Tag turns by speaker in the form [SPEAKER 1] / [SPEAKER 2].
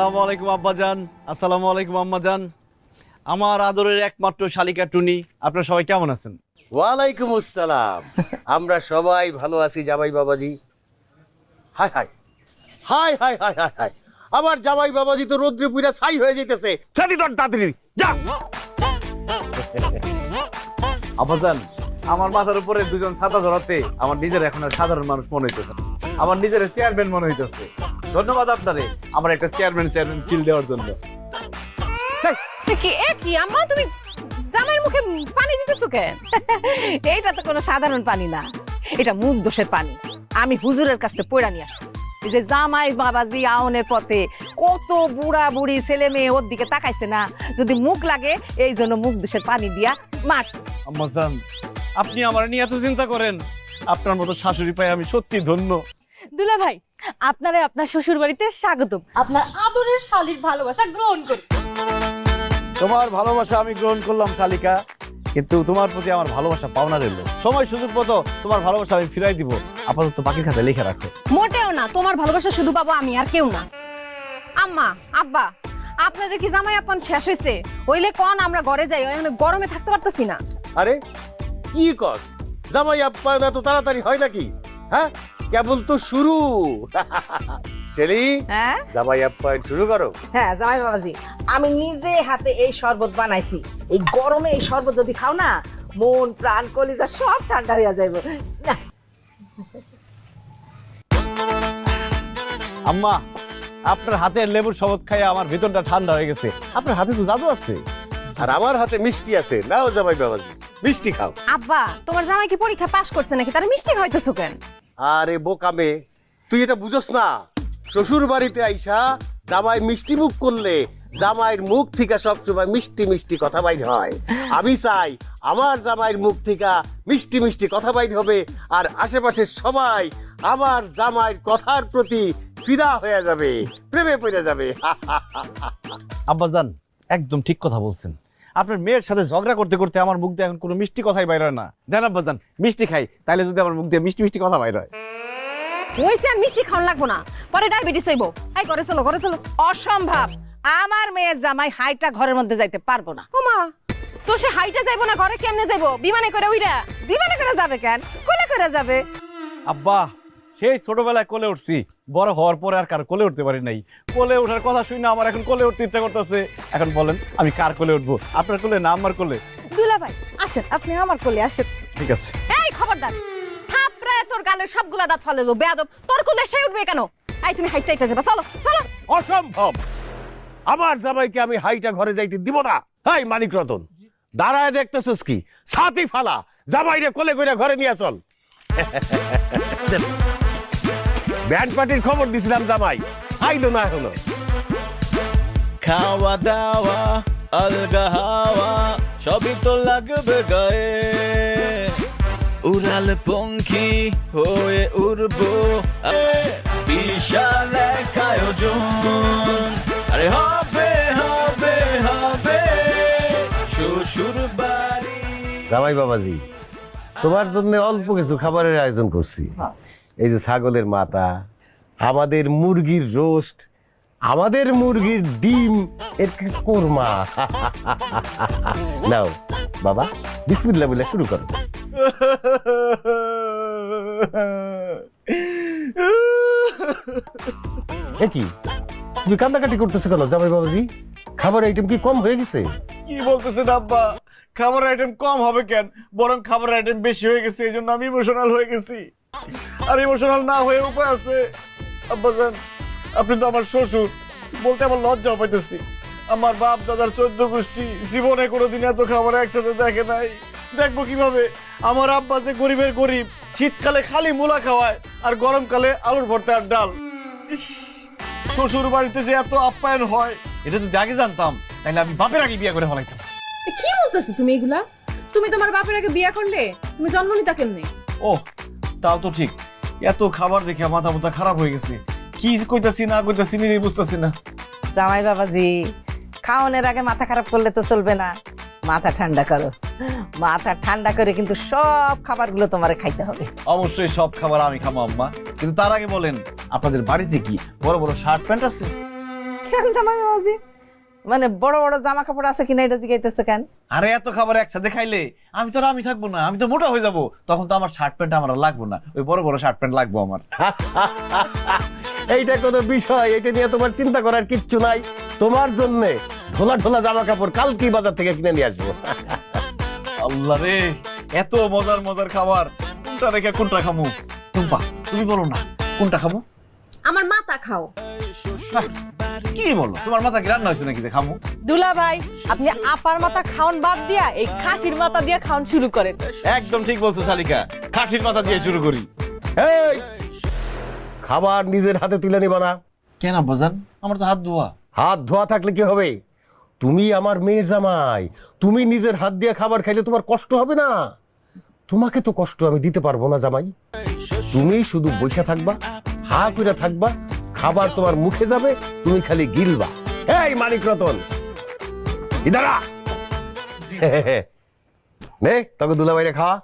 [SPEAKER 1] আসসালামু আলাইকুম আব্বাজান। আসসালামু আলাইকুম আম্মাজান। আমার আদরের একমাত্র শালিকা টুনি আপনারা সবাই কেমন আছেন?
[SPEAKER 2] ওয়ালাইকুম আসসালাম। আমরা সবাই ভালো আছি জামাই বাবাজি। Hi hi. Hi hi hi hi hi. আমার জামাই বাবাজি তো রৌদ্রে পুরা ছাই হয়ে যেতেছে। ছাড়ি তোর তাড়াতাড়ি যা।
[SPEAKER 1] আব্বাজান আমার মাথার উপরে দুজন ছাতা ধরাতে আমার নিজের এখন আর সাধারণ মানুষ মনে হইতেছে আমার নিজের চেয়ারম্যান মনে হইতেছে। ধন্যবাদ আপনারে আমার একটা চেয়ারম্যান চেয়ারম্যান ফিল দেওয়ার জন্য।
[SPEAKER 3] কি এ কি আম্মা তুমি জামাইয়ের মুখে পানি দিতেছো কেন?
[SPEAKER 4] এইটা তো কোনো সাধারণ পানি না। এটা মুখ দোষের পানি। আমি হুজুরের কাছ থেকে নিয়ে আসছি। এই যে জামাই বাবাজি আউনের পথে কত বুড়া বুড়ি ছেলে মেয়ে ওর দিকে তাকাইছে না যদি মুখ লাগে এই জন্য মুখ দোষের পানি দিয়া মার।
[SPEAKER 1] আম্মাজান আপনি আমার নিয়ে এত চিন্তা করেন। আপনার মতো শাশুড়ি পাই আমি সত্যি ধন্য।
[SPEAKER 5] দুলা ভাই আপনারা আপনার শ্বশুর বাড়িতে স্বাগতম। আপনার আদরের শালীর ভালোবাসা গ্রহণ করুন
[SPEAKER 1] তোমার ভালোবাসা আমি গ্রহণ করলাম শালিকা। কিন্তু তোমার প্রতি আমার ভালোবাসা পাওনা রইল। সময় সুযোগ মতো তোমার ভালোবাসা আমি ফিরাই দিব। আপাতত বাকি খাতে লিখে রাখো।
[SPEAKER 3] মোটেও না তোমার ভালোবাসা শুধু পাবো আমি আর কেউ না। আম্মা আব্বা আপনাদের কি জামাই আপন শেষ হয়েছে হইলে কন আমরা ঘরে যাই ওখানে গরমে থাকতে পারতেছি না।
[SPEAKER 2] আরে কি কর জামাই আপ্যায়ন এত তাড়াতাড়ি হয় নাকি? হ্যাঁ? কেবল তো শুরু শেলি
[SPEAKER 3] হ্যাঁ?
[SPEAKER 2] জামাই আপ্যায়ন শুরু করো।
[SPEAKER 4] হ্যাঁ জামাই বাবাজি আমি নিজে হাতে এই শরবত বানাইছি। এই গরমে এই শরবত যদি খাও না মন প্রাণ কলিজা সব ঠান্ডা হয়ে যাইব।
[SPEAKER 1] আম্মা আপনার হাতের লেবুর শরবত খাইয়ে আমার ভিতরটা ঠান্ডা হয়ে গেছে। আপনার হাতে তো জাদু আছে।
[SPEAKER 2] আর আমার হাতে মিষ্টি আছে। নাও জামাই বাবাজি মিষ্টি খাও।
[SPEAKER 3] আব্বা তোমার জামাই কি পরীক্ষা পাশ করছে নাকি? তার মিষ্টি খাইতেছো কেন?
[SPEAKER 2] আরে বোকামে তুই এটা বুঝস না। শ্বশুর বাড়িতে আইসা জামাই মিষ্টি মুখ করলে জামাইয়ের মুখ থেকে সবসময় মিষ্টি মিষ্টি কথা বাইর হয়। আমি চাই আমার জামাইয়ের মুখ থেকে মিষ্টি মিষ্টি কথা বাইর হবে আর আশেপাশের সবাই আমার জামাইয়ের কথার প্রতি ফিদা হয়ে যাবে, প্রেমে পড়ে যাবে।
[SPEAKER 1] আব্বাজান, একদম ঠিক কথা বলছেন। আপনার মেয়ের সাথে ঝগড়া করতে করতে আমার মুখ দিয়ে এখন কোনো মিষ্টি কথাই বাইর হয় না। দেন আব্বাজান মিষ্টি খাই তাহলে যদি আমার মুখ দিয়ে মিষ্টি মিষ্টি কথা বাইর হয়।
[SPEAKER 3] হয়েছে আর মিষ্টি খাওয়ান লাগবো না। পরে ডায়াবেটিস হইব। এই করে চলো করে চলো।
[SPEAKER 4] অসম্ভব। আমার মেয়ের জামাই হাইটা ঘরের মধ্যে যাইতে পারব না।
[SPEAKER 3] ওমা তো সে হাইটে যাইবো না ঘরে কেমনে যাইবো? বিমানে করে উইরা।
[SPEAKER 4] দিবানে করে যাবে কেন? কোলে করে যাবে?
[SPEAKER 1] আব্বা সেই ছোটবেলায় কোলে উঠছি। বড় হওয়ার পরে আর কার কোলে উঠতে পারি নাই। কোলে ওঠার কথা শুনে আমার এখন কোলে উঠতে ইচ্ছা করতেছে। এখন বলেন আমি কার কোলে উঠবো? আপনার কোলে না আমার কোলে?
[SPEAKER 5] দুলা ভাই আসেন আপনি আমার কোলে আসেন।
[SPEAKER 1] ঠিক আছে।
[SPEAKER 3] এই খবরদার থাপড়ায় তোর গালের সবগুলা দাঁত ফালে দেবো বেয়াদব। তোর কুলে সে উঠবে কেন? এই তুমি হাইট টাইটে যাবা চলো চলো।
[SPEAKER 2] অসম্ভব। আমার জামাইকে আমি হাইটা ঘরে যাইতে দিব না। হাই মানিক রতন দাঁড়ায় দেখতেছস কি? সাথী ফালা জামাইরে কোলে করে ঘরে নিয়ে চল। ব্যান্ড পার্টির খবর দিছিলাম জামাই। আইলো না এখনও।
[SPEAKER 6] খাওয়া দাওয়া আলগা হাওয়া সবই তো লাগবে গায়ে। উড়াল পঙ্খী হয়ে উড়বো। বিশাল এক আয়োজন। আরে হবে হবে হবে। শ্বশুর বাড়ি।
[SPEAKER 2] জামাই বাবাজি তোমার জন্য অল্প কিছু খাবারের আয়োজন করছি। এই যে ছাগলের মাথা, আমাদের মুরগির রোস্ট, আমাদের মুরগির ডিম, এর কোরমা? নাও, বাবা, বিসমিল্লাহ বলে শুরু করো। এ কি? তুমি কান্দাকাটি করতেছো কেন, জামাই বাবাজি? খাবার আইটেম কি কম হয়ে গেছে?
[SPEAKER 1] কি বলতেছেন আব্বা? খাবার আইটেম কম হবে কেন? বরং খাবার আইটেম বেশি হয়ে গেছে এই জন্য আমি ইমোশনাল হয়ে গেছি। আর ইমোশনাল না হয়ে উপায় আছে। আব্বাজান আপনি তো আমার শ্বশুর বলতে আমার লজ্জা পাইতেছি। আমার বাপ দাদার চোদ্দ গোষ্ঠী জীবনে কোনোদিন এত খাবার একসাথে দেখে নাই। দেখব কীভাবে? আমার আব্বা যে গরিবের গরিব শীতকালে খালি মূলা খাওয়ায় আর গরমকালে আলুর ভর্তা আর ডাল। ইস শ্বশুর বাড়িতে যে এত আপ্যায়ন হয় এটা যদি আগে জানতাম তাহলে আমি বাপের আগে বিয়ে করে ফলাইতাম।
[SPEAKER 3] কি বলতেছো তুমি এগুলা? তুমি তোমার বাপের আগে বিয়ে করলে? তুমি জন্ম নিতা কেমনে?
[SPEAKER 1] ও তাও তো ঠিক। এত খাবার দেখে মাথা মাথা খারাপ হয়ে গেছে। কি কইতাছি না কইতাছি নিজেই বুঝতাছি না।
[SPEAKER 4] জামাই বাবাজি খাওয়ানোর আগে মাথা খারাপ করলে তো চলবে না। মাথা ঠান্ডা করো। মাথা ঠান্ডা করে কিন্তু সব খাবারগুলো তোমারে খাইতে হবে।
[SPEAKER 1] অবশ্যই সব খাবার আমি খাব আম্মা। কিন্তু তার আগে বলেন আপনাদের বাড়িতে কি বড় বড় শার্ট প্যান্ট আছে?
[SPEAKER 4] কেন জামাই বাবাজি? মানে বড় বড় জামা কাপড় আছে কিনা এটা জিগাইতেছে কেন?
[SPEAKER 1] আরে এত খাবার একসাথে খাইলে আমি তো আর আমি থাকব না আমি তো মোটা হয়ে যাব। তখন তো আমার শার্ট প্যান্ট আমার লাগবো না ওই বড় বড় শার্ট প্যান্ট লাগবো আমার।
[SPEAKER 2] এইটা কোনো বিষয় এটা নিয়ে তোমার চিন্তা করার কিচ্ছু নাই। তোমার জন্য ঢোলা ঢোলা জামা কাপড় কালকেই বাজার থেকে কিনে নিয়ে আসব।
[SPEAKER 1] আল্লাহ রে এত মজার মজার খাবার। কোনটা রেখে কোনটা খামু? টুম্পা তুমি বলো না কোনটা খামু?
[SPEAKER 3] আমার মাথা খাও।
[SPEAKER 1] হ্যাঁ, কি বলো? তোমার মাথা কি রান্না হয়েছে নাকি? খামু
[SPEAKER 5] দুলা ভাই আপনি আপার মাথা খাওন বাদ দিয়া এই খাসির মাথা দিয়া খাওন শুরু করেন।
[SPEAKER 1] একদম ঠিক বলছো শালিকা। খাসির মাথা দিয়ে শুরু করি।
[SPEAKER 2] এই! খাবার নিজের হাতে তুলে নিবা না।
[SPEAKER 1] কেন বাজান আমার তো হাত ধোয়া।
[SPEAKER 2] হাত ধোয়া থাকলে কি হবে? তুমি আমার মেয়ের জামাই। তুমি নিজের হাত দিয়ে খাবার খাইলে তোমার কষ্ট হবে না। তোমাকে তো কষ্ট আমি দিতে পারব না জামাই। তুমি শুধু বসে থাকবা হা করে থাকবা খাবার তোমার মুখে যাবে, তুমি খালি গিলবা। এই মানিক রতন ইদারা নে তবে দুলা বাইরে খাওয়া।